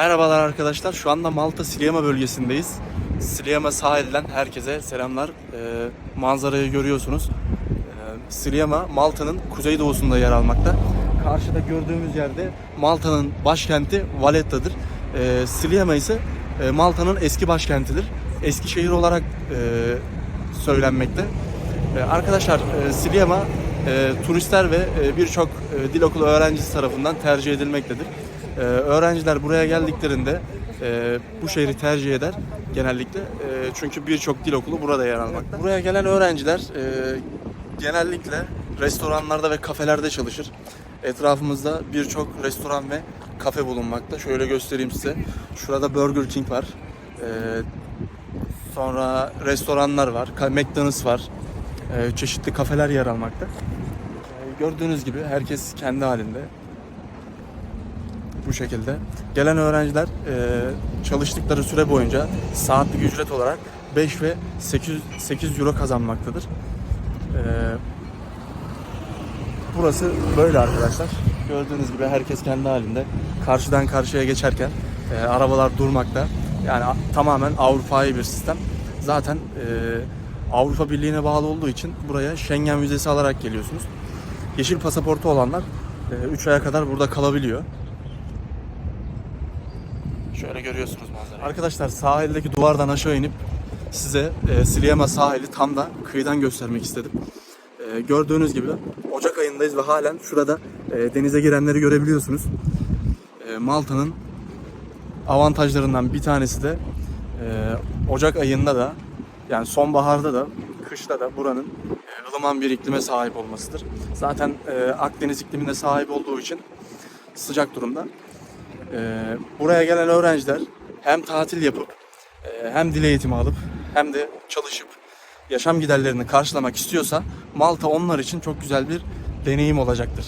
Merhabalar arkadaşlar. Şu anda Malta Sliema bölgesindeyiz. Sliema sahilden herkese selamlar. Ee, manzarayı görüyorsunuz. Ee, Sliema Malta'nın kuzeydoğusunda yer almakta. Karşıda gördüğümüz yerde Malta'nın başkenti Valletta'dır. Ee, Sliema ise e, Malta'nın eski başkentidir. Eski şehir olarak e, söylenmekte. Ee, arkadaşlar e, Sliema e, turistler ve e, birçok e, dil okulu öğrencisi tarafından tercih edilmektedir. Ee, öğrenciler buraya geldiklerinde e, bu şehri tercih eder genellikle. E, çünkü birçok dil okulu burada yer almakta. Buraya gelen öğrenciler e, genellikle restoranlarda ve kafelerde çalışır. Etrafımızda birçok restoran ve kafe bulunmakta. Şöyle göstereyim size. Şurada Burger King var. E, sonra restoranlar var. McDonald's var. E, çeşitli kafeler yer almakta. E, gördüğünüz gibi herkes kendi halinde bu şekilde. Gelen öğrenciler e, çalıştıkları süre boyunca saatlik ücret olarak 5 ve 8, 8 euro kazanmaktadır. E, burası böyle arkadaşlar. Gördüğünüz gibi herkes kendi halinde. Karşıdan karşıya geçerken e, arabalar durmakta. Yani tamamen Avrupa'yı bir sistem. Zaten e, Avrupa Birliği'ne bağlı olduğu için buraya Schengen vizesi alarak geliyorsunuz. Yeşil pasaportu olanlar 3 aya kadar burada kalabiliyor. Şöyle görüyorsunuz manzarayı. Arkadaşlar sahildeki duvardan aşağı inip size e, Sliema sahili tam da kıyıdan göstermek istedim. E, gördüğünüz gibi Ocak ayındayız ve halen şurada e, denize girenleri görebiliyorsunuz. E, Malta'nın avantajlarından bir tanesi de e, Ocak ayında da yani sonbaharda da kışta da buranın e, ılıman bir iklime sahip olmasıdır. Zaten e, Akdeniz iklimine sahip olduğu için sıcak durumda. Ee, buraya gelen öğrenciler hem tatil yapıp e, hem dil eğitimi alıp hem de çalışıp yaşam giderlerini karşılamak istiyorsa Malta onlar için çok güzel bir deneyim olacaktır.